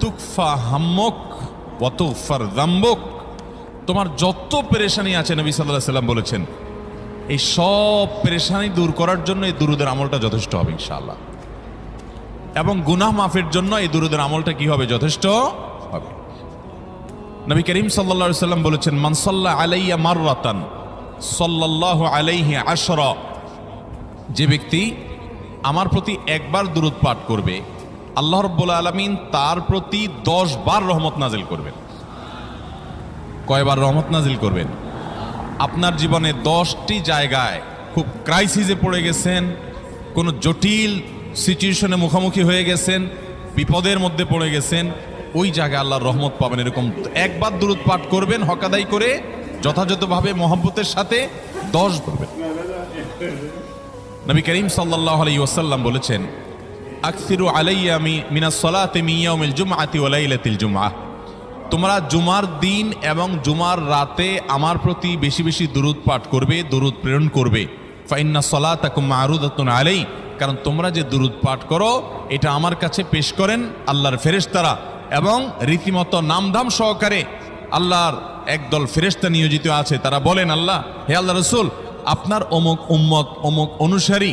তুকফা হাম্মক ওয়াতুফার দাম্বক। তোমার যত পেরেশানি আছে, নবী সাল্লাহ সাল্লাম বলেছেন, এই সব পেরেশানি দূর করার জন্য এই দুরুদের আমলটা যথেষ্ট হবে, ইনশাআল্লাহ। এবং গুনাহ মাফের জন্য এই দুরুদের আমলটা কি হবে? যথেষ্ট হবে। নবী করিম সাল্লা সাল্লাম বলেছেন মানসাল্লাহ আলাইয়া মাররাতান, সাল্লাল্লাহু আলাইহি আশরা। যে ব্যক্তি আমার প্রতি একবার দূরত পাঠ করবে আল্লাহ রব্বুল আলমিন তার প্রতি দশ বার রহমত নাজিল করবেন। কয়বার রহমত নাজিল করবেন? আপনার জীবনে দশটি জায়গায় খুব ক্রাইসিসে পড়ে গেছেন, কোনো জটিল সিচুয়েশনে মুখোমুখি হয়ে গেছেন, বিপদের মধ্যে পড়ে গেছেন, ওই জায়গায় আল্লাহর রহমত পাবেন এরকম একবার দূরত পাঠ করবেন, হকাদাই করে যথাযথভাবে মহব্বতের সাথে দশ করবেন নবী করিম সাল্লাহ আলাই ওসাল্লাম বলেছেন আকসিরু আলাইয়া মিনা সলাতে মিয়াউমিল জুমআতি ওয়া লাইলাতিল জুমআহ তোমরা জুমার দিন এবং জুমার রাতে আমার প্রতি বেশি বেশি দুরুদ পাঠ করবে, দুরুদ প্রেরণ করবে। ফাইন্না সলাতাকুম মারুদাতুন আলাই কারণ তোমরা যে দুরুদ পাঠ করো, এটা আমার কাছে পেশ করেন আল্লাহর ফেরেশতারা এবং রীতিমতো নামধাম সহকারে আল্লাহর একদল ফেরেশতা নিয়োজিত আছে। তারা বলেন, আল্লাহ, হে আল্লাহ রসুল, আপনার অমুক উম্মত অমুক অনুসারী